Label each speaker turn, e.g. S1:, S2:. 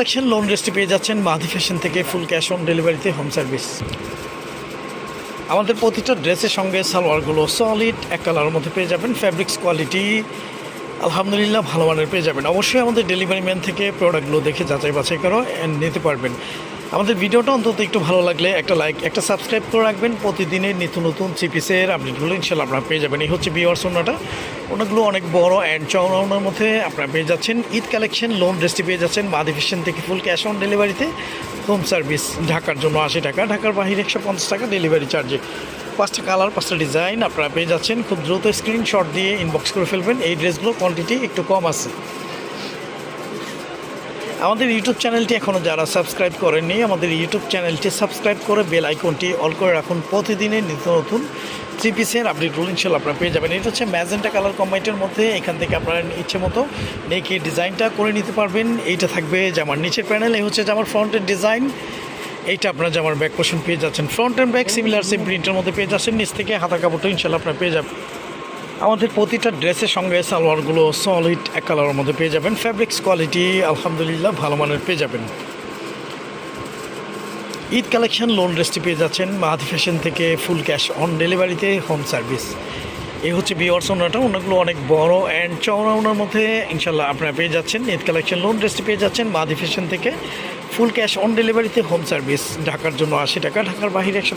S1: Collection loan রেস্টে পেয়ে যাচ্ছেন মাদি ফ্যাশন থেকে ফুল ক্যাশ অন ডেলিভারিতে হোম সার্ভিস আমাদের প্রতিটা ড্রেসের সঙ্গে সালোয়ারগুলো সলিড এক কালারের মধ্যে পেয়ে যাবেন ফ্যাব্রিক্স কোয়ালিটি আলহামদুলিল্লাহ ভালো মানের পেয়ে যাবেন। অবশ্যই আমাদের ডেলিভারি ম্যান থেকে প্রোডাক্টগুলো দেখে যাচাই বাছাই করো নিতে পারবেন। আমাদের ভিডিওটা অন্তত একটু ভালো লাগলে একটা লাইক একটা সাবস্ক্রাইব করে রাখবেন। প্রতিদিনের নিত্য নতুন চিপিসের আপডেটগুলো ইনশাল্লাহ আপনারা পেয়ে যাবেন। এই হচ্ছে বিওয়ার্স ওনাটা ওনাগুলো অনেক বড় অ্যান্ড চওড়া ওনার মধ্যে আপনারা পেয়ে যাচ্ছেন। ঈদ কালেকশন লোন ড্রেসটি পেয়ে যাচ্ছেন। মাদি ফ্যাশন থেকে ফুল ক্যাশ অন ডেলিভারিতে হোম সার্ভিস ঢাকার জন্য আশি টাকা, ঢাকার বাহিরে একশো পঞ্চাশ টাকা ডেলিভারি চার্জে পাঁচটা কালার পাঁচটা ডিজাইন আপনারা পেয়ে যাচ্ছেন। খুব দ্রুত স্ক্রিনশট দিয়ে ইনবক্স করে ফেলবেন। এই ড্রেসগুলো কোয়ান্টিটি একটু কম আছে। আমাদের ইউটিউব চ্যানেলটি এখনও যারা সাবস্ক্রাইব করেননি, আমাদের ইউটিউব চ্যানেলটি সাবস্ক্রাইব করে বেল আইকনটি অল করে রাখুন। প্রতিদিনের নিত্য নতুন থ্রি পিসের আপডেটগুলো ইনশাল্লাহ আপনারা পেয়ে যাবেন। এটা হচ্ছে ম্যাজেন্টা কালার কম্বাইটের মধ্যে এখান থেকে আপনারা ইচ্ছে মতো নেকে ডিজাইনটা করে নিতে পারবেন। এইটা থাকবে জামার নিচের প্যানেল এই হচ্ছে জামার ফ্রন্টের ডিজাইন এইটা আপনার জামার ব্যাক পোর্শন পেয়ে যাচ্ছেন। Front and back similar same প্রিন্টের মধ্যে পেয়ে যাচ্ছেন। নিচ থেকে হাতা কাপড়টা ইনশাল্লাহ আপনারা পেয়ে যাবেন। আমাদের প্রতিটা ড্রেসের সঙ্গে সালোয়ারগুলো সলিড এক কালারের মধ্যে পেয়ে যাবেন। ফ্যাব্রিক্স কোয়ালিটি আলহামদুলিল্লাহ ভালো মানের পেয়ে যাবেন। ঈদ কালেকশন লোন ড্রেসটি পেয়ে যাচ্ছেন। মাহাদি ফ্যাশন থেকে ফুল ক্যাশ অন ডেলিভারিতে হোম সার্ভিস এই হচ্ছে বিওয়ার্স ওনাটা। ওনাগুলো অনেক বড় অ্যান্ড চওড়া ওনার মধ্যে ইনশাল্লাহ আপনারা পেয়ে যাচ্ছেন। ঈদ কালেকশন লোন ড্রেসটি পেয়ে যাচ্ছেন। মাহাদি ফ্যাশন থেকে ফুল ক্যাশ অন ডেলিভারিতে হোম সার্ভিস ঢাকার জন্য আশি টাকা, ঢাকার বাহিরে একশো